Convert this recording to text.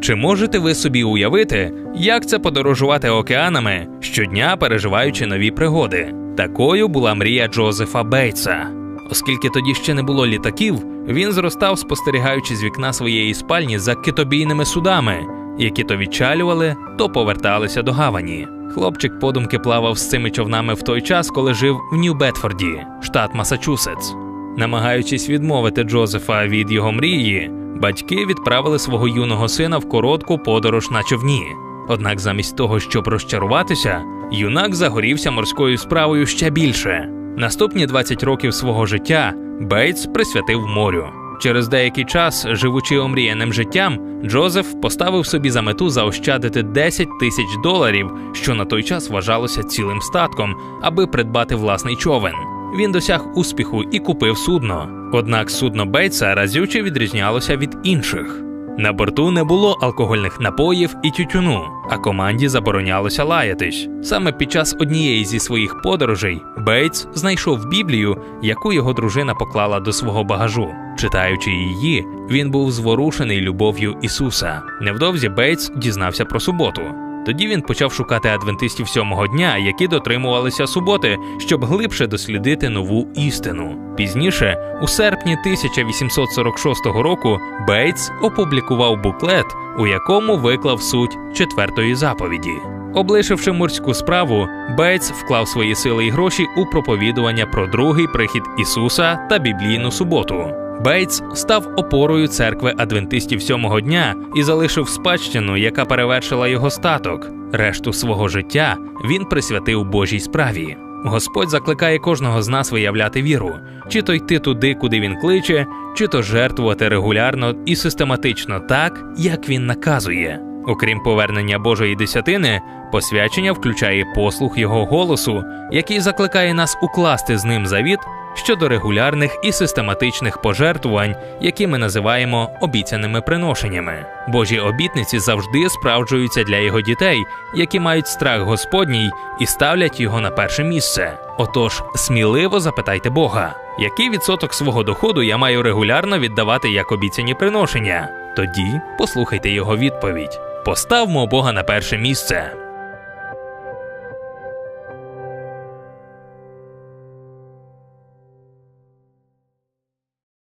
Чи можете ви собі уявити, як це подорожувати океанами, щодня переживаючи нові пригоди? Такою була мрія Джозефа Бейтса. Оскільки тоді ще не було літаків, він зростав, спостерігаючи з вікна своєї спальні за китобійними судами, які то відчалювали, то поверталися до гавані. Хлопчик подумки плавав з цими човнами в той час, коли жив в Нью-Бетфорді, штат Масачусетс. Намагаючись відмовити Джозефа від його мрії, батьки відправили свого юного сина в коротку подорож на човні. Однак, замість того, щоб розчаруватися, юнак загорівся морською справою ще більше. Наступні 20 років свого життя Бейтс присвятив морю. Через деякий час, живучи омріяним життям, Джозеф поставив собі за мету заощадити 10 тисяч доларів, що на той час вважалося цілим статком, аби придбати власний човен. Він досяг успіху і купив судно. Однак судно Бейтса разюче відрізнялося від інших. На борту не було алкогольних напоїв і тютюну, а команді заборонялося лаятись. Саме під час однієї зі своїх подорожей Бейтс знайшов Біблію, яку його дружина поклала до свого багажу. Читаючи її, він був зворушений любов'ю Ісуса. Невдовзі Бейтс дізнався про суботу. Тоді він почав шукати адвентистів сьомого дня, які дотримувалися суботи, щоб глибше дослідити нову істину. Пізніше, у серпні 1846 року, Бейтс опублікував буклет, у якому виклав суть четвертої заповіді. Облишивши морську справу, Бейтс вклав свої сили і гроші у проповідування про другий прихід Ісуса та біблійну суботу. Бейтс став опорою церкви адвентистів сьомого дня і залишив спадщину, яка перевершила його статок. Решту свого життя він присвятив Божій справі. Господь закликає кожного з нас виявляти віру, чи то йти туди, куди він кличе, чи то жертвувати регулярно і систематично так, як він наказує. Окрім повернення Божої десятини, посвячення включає послух його голосу, який закликає нас укласти з ним завіт щодо регулярних і систематичних пожертвувань, які ми називаємо обіцяними приношеннями. Божі обітниці завжди справджуються для його дітей, які мають страх Господній і ставлять його на перше місце. Отож, сміливо запитайте Бога, який відсоток свого доходу я маю регулярно віддавати як обіцяні приношення. Тоді послухайте його відповідь: поставмо Бога на перше місце.